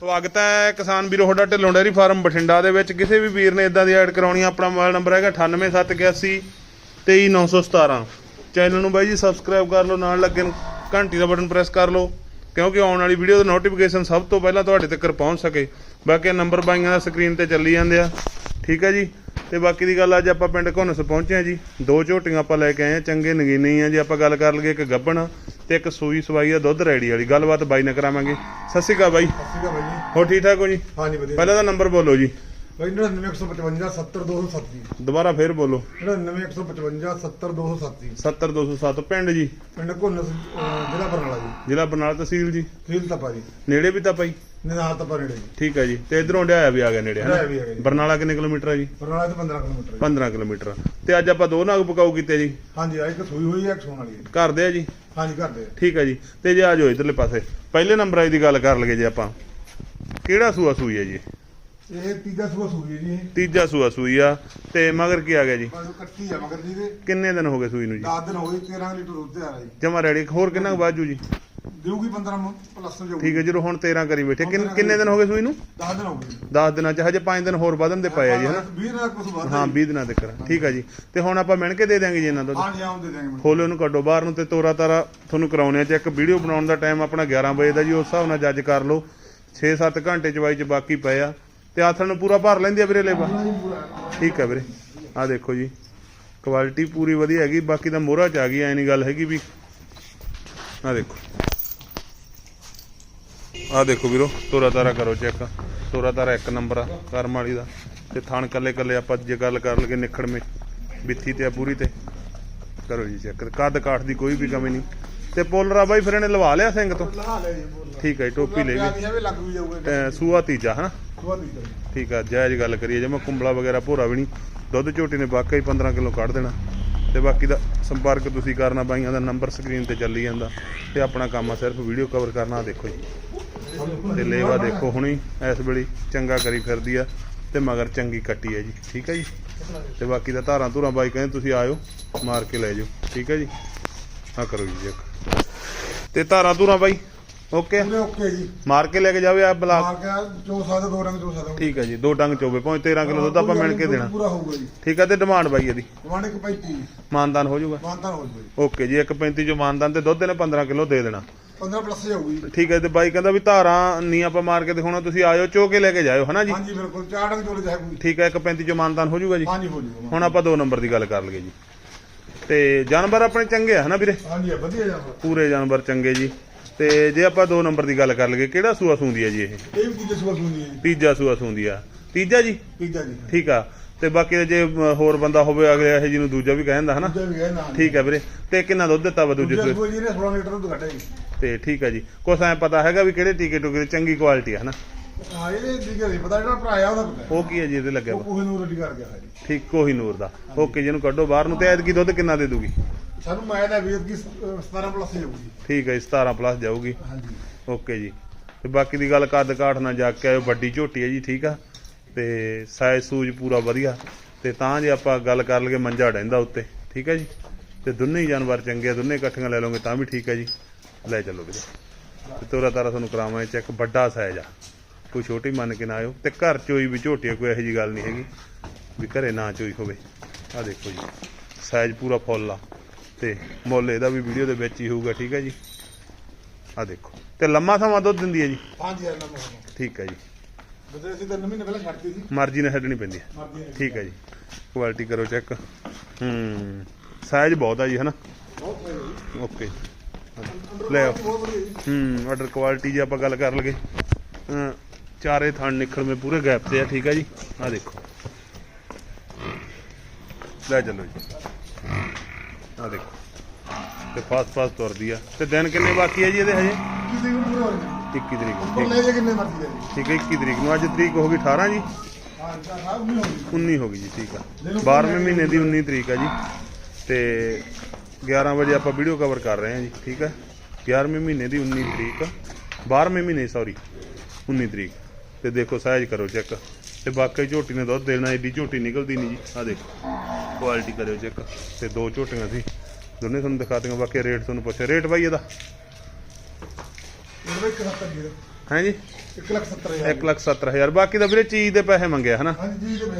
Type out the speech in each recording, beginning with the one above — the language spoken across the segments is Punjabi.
ਸਵਾਗਤ ਹੈ ਕਿਸਾਨ ਵੀਰੋ ਤੁਹਾਡਾ ਢਿੱਲੋਂ ਡੈਰੀ ਫਾਰਮ ਬਠਿੰਡਾ ਦੇ ਵਿੱਚ। ਕਿਸੇ ਵੀ ਵੀਰ ਨੇ ਇਦਾਂ ਦੀ ਐਡ ਕਰਾਉਣੀ ਆ, ਆਪਣਾ ਮੋਬਾਈਲ ਨੰਬਰ ਹੈਗਾ 98781 23917 ਚੈਨਲ ਨੂੰ ਬਾਈ ਜੀ ਸਬਸਕ੍ਰਾਈਬ ਕਰ ਲਓ ਨਾਲ ਲੱਗੇ ਘੰਟੀ ਦਾ ਬਟਨ ਪ੍ਰੈਸ ਕਰ ਲਓ ਕਿਉਂਕਿ ਆਉਣ ਵਾਲੀ ਵੀਡੀਓ ਦਾ ਨੋਟੀਫਿਕੇਸ਼ਨ ਸਭ ਤੋਂ ਪਹਿਲਾਂ ਤੁਹਾਡੇ ਤੱਕ ਪਹੁੰਚ ਸਕੇ। ਬਾਕੀ ਨੰਬਰ ਬਾਈਆਂ ਦਾ ਸਕਰੀਨ ਤੇ ਚੱਲੀ ਜਾਂਦੇ ਆ। ਠੀਕ ਹੈ ਜੀ? ਤੇ ਬਾਕੀ ਦੀ ਗੱਲ ਅੱਜ ਆਪਾਂ ਪਿੰਡ ਘੁੰਨਸ ਪਹੁੰਚੇ ਆ ਜੀ। ਦੋ ਝੋਟੀਆਂ ਆਪਾਂ ਲੈ ਕੇ ਆਏ ਆ ਚੰਗੇ ਨਗੀਨੇ ਹੀ ਆ ਜੀ। ਆਪਾਂ ਗੱਲ ਕਰ ਲਈਏ ਇੱਕ ਗੱਬਣ ਤੇ ਇੱਕ ਸੂਈ ਸਵਾਈ ਆ ਦੁੱਧ ਰੈਡੀ ਵਾਲੀ। ਗੱਲਬਾਤ ਬਾਈ ਨਾਲ ਕਰਾਵਾਂਗੇ। ਸਤਿ ਸ਼੍ਰੀ ਅਕਾਲ ਬਾਈ। ਸਤਿ ਸ਼੍ਰੀ ਅਕਾਲ ਬਾਈ ਜੀ। ਹੋ ਠੀਕ ਠਾਕ ਹੋ ਜੀ? ਹਾਂਜੀ ਵਧੀਆ। ਪਹਿਲਾਂ ਦਾ ਨੰਬਰ ਬੋਲੋ ਜੀ। ਬਾਈ 99155 70207 ਦੁਬਾਰਾ ਫੇਰ ਬੋਲੋ। 99155 70207 70207 ਪਿੰਡ ਜੀ? ਪਿੰਡ ਘੁੰਨਸ ਜ਼ਿਲ੍ਹਾ ਬਰਨਾਲਾ ਜੀ। ਜ਼ਿਲ੍ਹਾ ਬਰਨਾਲਾ ਤਹਿਸੀਲ ਜੀ? ਫੀਲ ਤਪਾ ਜੀ। ਨੇੜੇ ਵੀ ਤਾਂ ਪਾਈ ਨਿਨਾਰ ਤਪਾ ਨੇੜੇ ਜੀ। ਠੀਕ ਹੈ ਜੀ। ਤੇ ਇਧਰੋਂ ਡਿਆਇਆ ਵੀ ਆ ਗਿਆ ਨੇੜੇ ਜੀ। ਬਰਨਾਲਾ ਕਿੰਨੇ ਕਿਲੋਮੀਟਰ ਹੈ ਜੀ? ਬਰਨਾਲਾ ਤੋਂ 15 ਕਿਲੋਮੀਟਰ ਜੀ। 15 ਕਿਲੋਮੀਟਰ। ਤੇ ਅੱਜ ਆਪਾਂ ਦੋ ਨਾਗ ਪਕਾਉ ਕੀਤੇ ਜੀ? ਹਾਂਜੀ ਆ ਇੱਕ ਸੂਈ ਹੋਈ ਹੈ ਇੱਕ ਸੂਣ ਵਾਲੀ ਹੈ ਜੀ। ਘਰ ਦੇ ਆ ਜੀ? ਹਾਂਜੀ ਕਰਦੇ ਠੀਕ ਹੈ ਜੀ। ਤੇ ਜੇ ਆ ਜਾਓ ਇਧਰਲੇ ਪਾਸੇ। ਪਹਿਲੇ ਨੰਬਰ ਆਈ ਦੀ ਗੱਲ ਕਰ ਲਈਏ ਜੇ ਆਪਾਂ। ਕਿਹੜਾ ਸੂਆ ਸੂਈ ਹੈ ਜੀ? ਇਹ ਤੀਜਾ ਸੂਆ ਸੂਈ ਹੈ ਜੀ ਇਹ। ਤੀਜਾ ਸੂਆ ਸੂਈ ਆ। ਤੇ ਮਗਰ ਕੀ ਆ ਗਿਆ ਜੀ? ਬਸ ਕੱਟੀ ਆ ਮਗਰ ਜੀ ਦੇ ਕਿੰਨੇ ਦਿਨ ਹੋ ਗਏ ਸੂਈ ਨੂੰ ਜੀ? 10 ਦਿਨ ਹੋ ਗਏ 13 ਲੀਟਰ ਦੁੱਧ ਆ ਰਿਹਾ ਜੀ। ਜਮਾ ਰੈਡੀ। ਹੋਰ ਕਿੰਨਾ ਕੁ ਬਾਜੂ ਜੀ? ਦੇਊਗੀ 15 ਪਲੱਸ ਜਾਊਗੀ। ਠੀਕ ਹੈ ਜਦੋਂ ਹੁਣ 13 ਕਰੀ ਬੈਠੇ। ਕਿੰਨ- ਕਿੰਨੇ ਦਿਨ ਹੋ ਗਏ ਸੂਈ ਨੂੰ? 10 ਦਿਨ ਹੋ ਗਏ। 10 ਦਿਨਾਂ ਚ। ਹਜੇ 5 ਦਿਨ ਹੋਰ ਵਧਣ ਦੇ ਪਏ ਆ ਜੀ ਹਨਾ? 20 ਨਾਲ ਕੁਝ ਵੱਧ ਹਾਂ 20 ਦਿਨਾਂ ਤੱਕ ਠੀਕ ਆ ਜੀ। ਤੇ ਹੁਣ ਆਪਾਂ ਮਿਣ ਕੇ ਦੇ ਦਿਆਂਗੇ ਜੀ ਇਹਨਾਂ ਦਾ ਹਾਂਜੀ ਆਉਂ ਦੇ ਦੇਣਗੇ ਖੋਲੋ ਇਹਨੂੰ ਕੱਢੋ ਬਾਹਰ ਨੂੰ ਤੇ ਤੋਰਾ ਤਾਰਾ ਤੁਹਾਨੂੰ ਕਰਾਉਣੇ ਆ। ਚੈੱਕ ਵੀਡੀਓ ਬਣਾਉਣ ਦਾ ਟਾਈਮ ਆਪਣਾ 11 ਵਜੇ ਦਾ ਜੀ ਉਸ ਹਿਸਾਬ ਨਾਲ ਜੱਜ ਕਰ ਲਓ। 6-7 ਘੰਟੇ ਚਵਾਈ ਚ ਬਾਕੀ ਪਏ ਆ। ਤੇ ਆਥਣ ਨੂੰ ਪੂਰਾ ਭਰ ਲੈਂਦੀ ਆ ਵੀਰੇ ਲੇਬਾ ਠੀਕ ਆ ਵੀਰੇ। ਆ ਦੇਖੋ ਜੀ। ਕੁਆਲਿਟੀ ਪੂਰੀ ਵਧੀਆ ਹੈਗੀ ਬਾਕੀ ਤਾਂ ਮੋਹਰਾ ਚ ਆ ਗਈ ਐ ਨਹੀਂ ਗੱਲ ਹੈਗੀ ਵੀ। ਆ ਦੇਖੋ। ਆ ਦੇਖੋ ਵੀਰੋ ਤੋਰਾ ਤਾਰਾ ਕਰੋ ਚੈੱਕ। ਤੋਰਾ ਤਾਰਾ ਇੱਕ ਨੰਬਰ ਆ ਕਰਮ ਵਾਲੀ ਦਾ। ਤੇ ਥਣ ਕੱਲੇ ਕੱਲੇ ਆਪਾਂ ਜੇ ਗੱਲ ਕਰ ਲਗੇ ਨਿਖੜ ਮੇ ਬਿੱਥੀ ਤੇ ਆ ਪੂਰੀ ਤੇ। ਕਰੋ ਜੀ ਚੈੱਕ। ਕੱਦ ਕਾਠ ਦੀ ਕੋਈ ਵੀ ਕਮੀ ਨਹੀਂ। ਤੇ ਪੋਲਰਾ ਬਾਈ ਫਿਰ ਇਹਨੇ ਲਵਾ ਲਿਆ ਸਿੰਘ ਤੋਂ? ਲਹਾ ਲੈ ਜੀ ਬੋਲ ਠੀਕ ਹੈ ਜੀ, ਟੋਪੀ ਲੈ ਵੀ ਲਈ ਵੀ ਲੱਗ ਵੀ ਜਾਊਗਾ ਤੇ ਸੂਆ ਤੀਜਾ ਹਨਾ? ਸੂਆ ਜੀ। ਠੀਕ ਆ ਜਾਇਜ਼ ਗੱਲ ਕਰੀਏ ਜੇ ਮੈਂ ਕੁੰਬਲਾ ਵਗੈਰਾ ਭੋਰਾ ਵੀ ਨਹੀਂ ਦੁੱਧ ਝੋਟੀ ਨੇ ਵਾਕਈ 15 ਕਿਲੋ ਕੱਢ ਦੇਣਾ। ਤੇ ਬਾਕੀ ਦਾ ਸੰਪਰਕ ਤੁਸੀਂ ਕਰਨਾ ਬਾਈਆਂ ਦਾ ਨੰਬਰ ਸਕਰੀਨ ਤੇ ਚੱਲੀ ਜਾਂਦਾ। ਤੇ ਆਪਣਾ ਕੰਮ ਆ ਸਿਰਫ ਵੀਡੀਓ ਕਵਰ ਕਰਨਾ ਆਹ ਦੇਖੋ ਜੀ। ਤੇ ਲੇਵਾ ਦੇਖੋ ਹੁਣੀ ਇਸ ਵੇਲੇ ਚੰਗਾ ਕਰੀ ਫਿਰਦੀ ਆ ਤੇ ਮਗਰ ਚੰਗੀ ਕੱਟੀ ਹੈ ਜੀ ਠੀਕ ਹੈ ਜੀ। ਤੇ ਬਾਕੀ ਦਾ ਧਾਰਾਂ ਧੂਰਾਂ ਬਾਈ ਕਹਿੰਦੇ ਤੁਸੀਂ ਆਇਓ ਮਾਰ ਕੇ ਲੈ ਜਾਓ ਠੀਕ ਹੈ ਜੀ। ਆ ਕਰੋ ਜੀ ਚੈੱਕ। ਤੇ ਧਾਰਾਂ ਧੂਰਾਂ ਬਾਈ? ਓਕੇ? ਪੂਰੇ ਓਕੇ ਜੀ। ਮਾਰ ਕੇ ਲੈ ਕੇ ਜਾਵੇ ਆ ਬਲਾ ਮਾਰ ਕੇ ਜੋ ਸਾਦਾ ਦੋ ਰੰਗ ਜੋ ਸਾਦਾ ਠੀਕ ਹੈ ਜੀ ਦੋ ਡੰਗ ਚੋਵੇ ਪਹੁੰਚ 13 ਕਿਲੋ ਦੁੱਧ ਆਪਾਂ ਮਿਣ ਕੇ ਦੇਣਾ। ਪੂਰਾ ਹੋਊਗਾ ਜੀ। ਠੀਕ ਹੈ ਤੇ ਡਿਮਾਂਡ ਬਾਈ ਇਹਦੀ? ਟਮਾਟਰ ਇੱਕ 35 ਮਾਨਦਾਨ ਹੋ ਜਾਊਗਾ। ਮਾਨਤਾ ਹੋ ਜੂਗਾ ਜੀ। ਓਕੇ ਜੀ 1.35 ਜੋ ਮਾਨਦਾਨ ਤੇ ਦੁੱਧ ਨੇ 15 ਕਿਲੋ ਦੇ ਦੇਣਾ। 15 ਪਲੱਸ ਜਾਊਗੀ ਠੀਕ ਹੈ ਤੇ ਬਾਈ ਕਹਿੰਦਾ ਵੀ ਧਾਰਾਂ ਨਹੀਂ ਆਪਾਂ ਮਾਰ ਕੇ ਦਿਖਾਉਣਾ ਤੁਸੀਂ ਆਇਓ ਚੋ ਕੇ ਲੈ ਕੇ ਜਾਇਓ ਹਨਾ ਜੀ? ਹਾਂਜੀ ਬਿਲਕੁਲ। ਚਾਰ ਰੰਗ ਜਾਏ ਕੋਈ। ਠੀਕ ਹੈ 1.35 ਜੋ ਮਾਨਦਾਨ ਹੋ ਜਾਊਗਾ ਜੀ? ਹਾਂਜੀ ਹੋ ਜੂਗਾ ਹੁਣ ਆਪਾਂ ਦੋ ਨੰਬਰ ਦੀ ਗੱਲ ਕਰ ਲਈਏ ਜੀ। ਤੇ ਜਾਨਵਰ ਆਪਣੇ ਚੰਗੇ ਆ ਹਨਾ ਵੀਰੇ? ਹਾਂਜੀ ਆ, ਵਧੀਆ ਜਾਊਗਾ ਪੂਰੇ ਜਾਨਵਰ ਚੰਗੇ ਜੀ। ਤੇ ਜੇ ਆਪਾਂ ਦੋ ਨੰਬਰ ਦੀ ਗੱਲ ਕਰ ਲਈਏ ਕਿਹੜਾ ਸੂਆ ਸੂੰਦੀ ਹੈ ਜੀ ਇਹ? ਇਹ ਵੀ ਤੀਜੇ ਸੂਆ ਸੁਣੀ ਹੈ ਜੀ। ਤੀਜਾ ਸੂਆ ਸੂੰਦੀ ਆ। ਤੀਜਾ ਜੀ? ਤੀਜਾ ਜੀ। ਠੀਕ ਆ। ਤੇ ਬਾਕੀ ਜੇ ਹੋਰ ਬੰਦਾ ਹੋਵੇ ਅਗਲੇ ਇਹ ਜੀ ਨੂੰ ਦੂਜਾ ਵੀ ਕਹਿੰਦਾ ਹਨਾ? ਦੂਜਾ ਵੀ ਹੈ ਨਾ ਠੀਕ ਹੈ ਵੀਰੇ। ਤੇ ਕਿੰਨਾ ਦੁੱਧ ਦਿੱਤਾ ਵਾ ਦੂਜੇ ਦੂਜਾ ਸੂਏ? ਜੀ ਨੇ 16 ਲੀਟਰ ਦੁੱਧ ਕੱਢਿਆ ਜੀ। ਤੇ ਠੀਕ ਹੈ ਜੀ। ਕੁਛ ਐ ਪਤਾ ਹੈਗਾ ਵੀ ਕਿਹੜੇ ਟੀਕੇ ਟੁਕੇ ਦੀ ਚੰਗੀ ਕੁਆਲਿਟੀ ਹੈ ਹਨਾ? ਹਾਂ ਇਹ ਠੀਕ ਨਹੀਂ ਪਤਾ ਜਿਹੜਾ ਭਰਾ ਆ ਉਹਦਾ ਪਤਾ ਉਹ ਕੀ ਹੈ ਜੀ ਇਹਦੇ ਲੱਗਿਆ ਉਹ ਵਾ ਕੋਹੇ ਨੂੰ ਰੈਡੀ ਕਰ ਗਿਆ ਹੈ ਜੀ। ਠੀਕ ਕੋਹੀ ਨੂਰ ਦਾ। ਓਕੇ ਜਿਹਨੂੰ ਕੱਢੋ ਬਾਹਰ ਨੂੰ ਤੇ ਐਤਕੀ ਦੁੱਧ ਕਿੰਨਾ ਦੇ ਦੂਗੀ? ਸਾਨੂੰ ਮੈਂ ਦਾ ਵੀਰ ਕੀ 17 ਪਲੱਸ ਜਾਊਗੀ। ਠੀਕ ਹੈ ਜੀ 17 ਪਲੱਸ ਜਾਊਗੀ। ਹਾਂਜੀ। ਓਕੇ ਜੀ। ਤੇ ਬਾਕੀ ਦੀ ਗੱਲ ਕੱਦ ਕਾਠ ਨਾ ਜਾ ਕੇ ਆਇਓ ਵੱਡੀ ਝੋਟੀ ਹੈ ਜੀ ਠੀਕ ਆ। ਤੇ ਸਾਈਜ਼ ਸੂਜ ਪੂਰਾ ਵਧੀਆ। ਤੇ ਤਾਂ ਜੇ ਆਪਾਂ ਗੱਲ ਕਰ ਲਈਏ ਮੰਜਾ ਡੈਂਦਾ ਉੱਤੇ ਠੀਕ ਹੈ ਜੀ। ਤੇ ਦੋਨੇ ਹੀ ਜਾਨਵਰ ਚੰਗੇ ਆ ਦੋਨੇ ਇਕੱਠੀਆਂ ਲੈ ਲਓਗੇ ਤਾਂ ਵੀ ਠੀਕ ਹੈ ਜੀ। ਲੈ ਚੱਲੋ ਵੀਰੇ। ਤੇ ਤੋਰਾ ਤਾਰਾ ਤੁਹਾਨੂੰ ਕਰਾਵਾਂਗੇ ਚੈੱਕ ਵੱਡਾ ਸਾਈਜ਼ ਆ। ਕੋਈ ਛੋਟੀ ਮੰਨ ਕੇ ਨਾ ਆਇਓ। ਤੇ ਘਰ ਚੋਈ ਵੀ ਝੋਟੀ ਆ, ਕੋਈ ਇਹੋ ਜੀ ਗੱਲ ਨਹੀਂ ਹੈਗੀ ਵੀ ਘਰੇ ਨਾ ਚੋਈ ਹੋਵੇ। ਆ ਦੇਖੋ ਜੀ ਸਾਈਜ਼ ਪੂਰਾ ਫੁੱਲ ਆ। ਤੇ ਮੁੱਲ ਇਹਦਾ ਵੀ ਵੀਡੀਓ ਦੇ ਵਿੱਚ ਹੀ ਹੋਊਗਾ ਠੀਕ ਹੈ ਜੀ? ਆ ਦੇਖੋ। ਤੇ ਲੰਮਾ ਸਮਾਂ ਦੁੱਧ ਦਿੰਦੀ ਹੈ ਜੀ? ਹਾਂਜੀ ਨੂੰ ਠੀਕ ਹੈ ਜੀ। ਬਦਲੇ ਅਸੀਂ ਤਾਂ ਮਹੀਨੇ ਪਹਿਲਾਂ ਛੱਡਤੀ ਸੀ। ਮਰਜ਼ੀ ਨਾਲ ਛੱਡਣੀ ਪੈਂਦੀ ਹੈ। ਠੀਕ ਹੈ ਜੀ। ਕੁਆਲਿਟੀ ਕਰੋ ਚੈੱਕ ਹੂੰ ਸਾਈਜ਼ ਬਹੁਤ ਆ ਜੀ ਹਨਾ? ਓਕੇ ਲੈ ਆਓ। ਹੂੰ ਆਰਡਰ ਕੁਆਲਿਟੀ ਜੇ ਆਪਾਂ ਗੱਲ ਕਰ ਲਗੇ ਚਾਰੇ ਥਣ ਨਿਕਲ ਮੇ ਪੂਰੇ ਗੈਪ ਤੇ ਆ ਠੀਕ ਹੈ ਜੀ? ਆ ਦੇਖੋ। ਲੈ ਚੱਲੋ ਜੀ। ਆ ਦੇਖੋ। ਤੇ ਫਾਸਟ ਫਾਸਟ ਤੁਰਦੀ ਆ। ਤੇ ਦਿਨ ਕਿੰਨੇ ਬਾਕੀ ਆ ਜੀ ਇਹਦੇ ਹਜੇ? ਕਿਸੇ ਨੂੰ ਪੂਰਾ ਹੋ ਗਿਆ 21 ਤਰੀਕ ਨੂੰ ਠੀਕ। ਲੈ ਜੇ ਕਿੰਨੇ ਮਰਜ਼ੀ ਠੀਕ ਹੈ 21 ਤਰੀਕ ਨੂੰ। ਅੱਜ ਤਰੀਕ ਹੋ ਗਈ 18 ਜੀ? ਹਾਂ ਜੀ ਹਾਂ ਉਹ ਨਹੀਂ ਹੋਣੀ 19 ਹੋ ਗਈ ਜੀ ਠੀਕ ਆ। 12ਵੇਂ ਮਹੀਨੇ ਦੀ 19 ਤਰੀਕ ਆ ਜੀ। ਤੇ 11 ਵਜੇ ਆਪਾਂ ਵੀਡੀਓ ਕਵਰ ਕਰ ਰਹੇ ਹਾਂ ਜੀ ਠੀਕ ਆ। 11ਵੇਂ ਮਹੀਨੇ ਦੀ 19 ਤਰੀਕ। 12ਵੇਂ ਮਹੀਨੇ ਸੌਰੀ 19 ਤਰੀਕ। ਤੇ ਦੇਖੋ ਸਾਈਜ਼ ਕਰੋ ਚੈੱਕ ਤੇ ਬਾਕੀ ਝੋਟੀ ਨੇ ਦੁੱਧ ਦੇਣਾ ਏਡੀ ਝੋਟੀ ਨਿਕਲਦੀ ਨਹੀਂ ਜੀ। ਆ ਦੇਖੋ ਕੁਆਲਿਟੀ ਕਰਿਓ ਚੈੱਕ ਤੇ ਦੋ ਝੋਟੀਆਂ ਸੀ ਦੋਨੇ ਤੁਹਾਨੂੰ ਦਿਖਾ ਦਿਆਂ ਬਾਕੀ ਰੇਟ ਤੁਹਾਨੂੰ ਪੁੱਛਿਆ। ਰੇਟ ਬਾਈ ਇਹਦਾ? ਹੈ ਜੀ? 1 ਲੱਖ 70 ਹਜ਼ਾਰ। 1 ਲੱਖ 70 ਹਜ਼ਾਰ। ਬਾਕੀ ਤਾਂ ਵੀਰੇ ਚੀਜ਼ ਦੇ ਪੈਸੇ ਮੰਗਿਆ ਹਨਾ?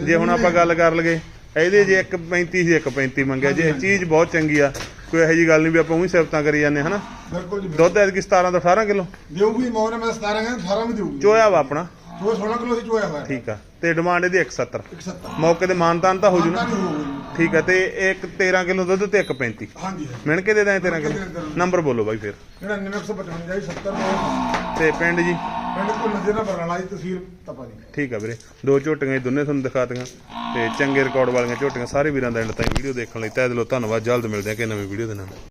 ਜੀ ਹੁਣ ਆਪਾਂ ਗੱਲ ਕਰ ਲਗੇ ਇਹਦੇ ਜੇ 1.35 ਸੀ 1.35 ਮੰਗਿਆ। ਜੇ ਚੀਜ਼ ਬਹੁਤ ਚੰਗੀ ਆ ਕੋਈ ਇਹੋ ਜੀ ਗੱਲ ਨਹੀਂ ਵੀ ਆਪਾਂ ਉਹੀ ਸਿਫਤਾਂ ਕਰੀ ਜਾਂਦੇ ਹਨਾ? ਬਿਲਕੁਲ ਜੀ ਦੁੱਧ ਐਤਕੀ 17 ਤੋਂ 18 ਕਿਲੋ। ਦੇਊਗੀ ਮੌਨ ਮੈਂ 17 ਕਹਿੰਦਾ 18 ਵੀ ਦੇਊਗੀ। ਚੋਇਆ ਵਾ ਆਪਣਾ। ਜੋ 16 ਕਿਲੋ ਸੀ ਚੋਇਆ ਹੋਇਆ। ਠੀਕ ਆ। ਤੇ ਡਿਮਾਂਡ ਇਹਦੀ 170 170 ਮੌਕੇ ਤੇ ਮਾਨਤਾਨ ਤਾਂ ਹੋ ਜੂ ਨਾ। ਨਹੀਂ ਹੋਊਗੀ ਠੀਕ ਆ ਤੇ ਇੱਕ 13 ਕਿਲੋ ਦੁੱਧ ਤੇ 1.35 ਹਾਂਜੀ ਮਿਣ ਕੇ ਦੇ ਦਾਂ 13 ਕਿਲੋ। ਨੰਬਰ ਬੋਲੋ ਬਾਈ ਫਿਰ। ਜਿਹੜਾ 955 ਜੀ 70 ਤੋਂ ਤੇ ਪਿੰਡ ਜੀ? ਪਿੰਡ ਕੋਲ ਨਜ਼ਰ ਨਾ ਬਰਨਾਲਾ ਦੀ ਤਹਿਸੀਲ ਤਪਾ ਦੀ ਠੀਕ ਆ ਵੀਰੇ। ਦੋ ਝੋਟੀਆਂ ਜੀ ਦੋਨੇ ਤੁਹਾਨੂੰ ਦਿਖਾਤੀਆਂ। ਤੇ ਚੰਗੇ ਰਿਕਾਰਡ ਵਾਲੀਆਂ ਝੋਟੀਆਂ ਸਾਰੇ ਵੀਰਾਂ ਦਾ ਐਂਡ ਤਾਈਂ ਵੀਡੀਓ ਦੇਖਣ ਲਈ ਤਹਿ ਦਿਲੋਂ ਧੰਨਵਾਦ। ਜਲਦ ਮਿਲਦੇ ਹਾਂ ਕਿ ਨਵੀਂ ਵੀਡੀਓ ਦੇ ਨਾਲ।